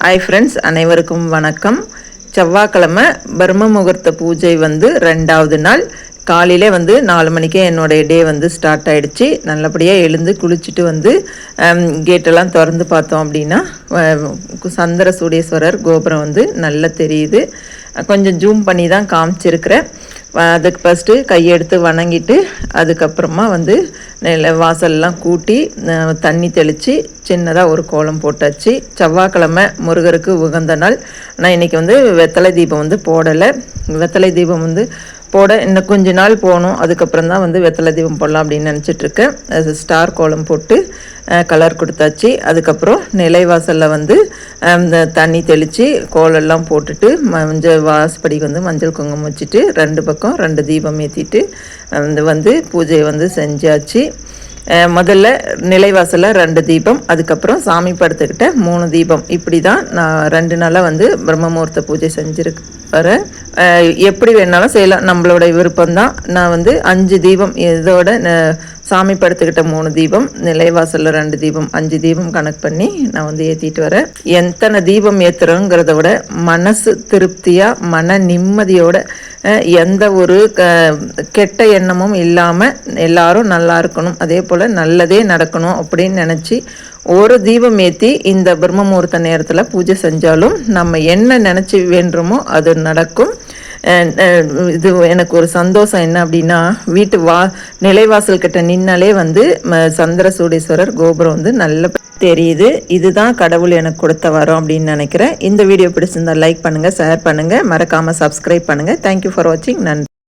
Hi friends அனைவருக்கும் வணக்கம். செவ்வாய்க்கிழமை பிரம்ம முகூர்த்த பூஜை வந்து ரெண்டாவது நாள். காலையிலே வந்து நாலு மணிக்கே என்னுடைய டே வந்து ஸ்டார்ட் ஆகிடுச்சு நல்லபடியாக எழுந்து குளிச்சுட்டு வந்து கேட்டெல்லாம் திறந்து பார்த்தோம் அப்படின்னா சந்திர சூடேஸ்வரர் கோபுரம் வந்து நல்லா தெரியுது. கொஞ்சம் ஜூம் பண்ணி தான் காமிச்சிருக்கிறேன். அதுக்கு ஃபஸ்ட்டு கையெடுத்து வணங்கிட்டு அதுக்கப்புறமா வந்து வாசல்லாம் கூட்டி தண்ணி தெளித்து சின்னதாக ஒரு கோலம் போட்டாச்சு. செவ்வாய்க்கிழமை முருகருக்கு உகந்த நாள். நான் இன்றைக்கி வந்து வெத்தலை தீபம் வந்து போடலை. வெத்தலை தீபம் வந்து போட இன்னும் கொஞ்ச நாள் போகணும். அதுக்கப்புறம் தான் வந்து வெத்தலை தீபம் போடலாம் அப்படின்னு நினச்சிட்ருக்கேன் அது ஸ்டார் கோலம் போட்டு கலர் கொடுத்தாச்சு. அதுக்கப்புறம் நிலைவாசலில் வந்து தண்ணி தெளித்து கோலெல்லாம் போட்டுட்டு மஞ்சள் வாசப்படிக்கு வந்து மஞ்சள் குங்குமம் வச்சுட்டு ரெண்டு பக்கம் ரெண்டு தீபம் ஏற்றிட்டு வந்து பூஜையை வந்து செஞ்சாச்சு. முதல்ல நிலைவாசலில் ரெண்டு தீபம் அதுக்கப்புறம் சாமி படத்துக்கிட்ட மூணு தீபம். இப்படி தான் நான் ரெண்டு நாளாக வந்து பிரம்மமுகூர்த்த பூஜை செஞ்சுருக்கு வர எப்படி வேணாலும் செய்யலாம். நம்மளோட விருப்பம்தான். நான் வந்து அஞ்சு தீபம் இதோட சாமி படுத்துக்கிட்ட மூணு தீபம் நிலைவாசலில் ரெண்டு தீபம் அஞ்சு தீபம் கணக்கு பண்ணி நான் வந்து ஏற்றிட்டு வரேன். எத்தனை தீபம் ஏற்றுறோங்கிறத விட மனசு திருப்தியாக மன நிம்மதியோட எந்த ஒரு கெட்ட எண்ணமும் இல்லாமல் எல்லாரும் நல்லா இருக்கணும். அதே போல் நல்லதே நடக்கணும் அப்படின்னு நினச்சி ஒரு தீபம் ஏற்றி இந்த பிரம்மமுகூர்த்த நேரத்தில் பூஜை செஞ்சாலும் நம்ம என்ன நினச்சி வேண்டுமோ அது நடக்கும். Uh, இது எனக்கு ஒரு சந்தோஷம் என்ன அப்படின்னா வீட்டு வா நிலைவாசல் கிட்ட நின்னாலே வந்து சந்திர சூடீஸ்வரர் கோபுரம் வந்து நல்ல தெரியுது. இதுதான் கடவுள் எனக்கு கொடுத்த வரோம் அப்படின்னு நினைக்கிறேன். இந்த வீடியோ பிடிச்சிருந்தா லைக் பண்ணுங்கள் ஷேர் பண்ணுங்கள் மறக்காமல் சப்ஸ்கிரைப் பண்ணுங்கள் தேங்க்யூ ஃபார் வாட்சிங் நன்றி.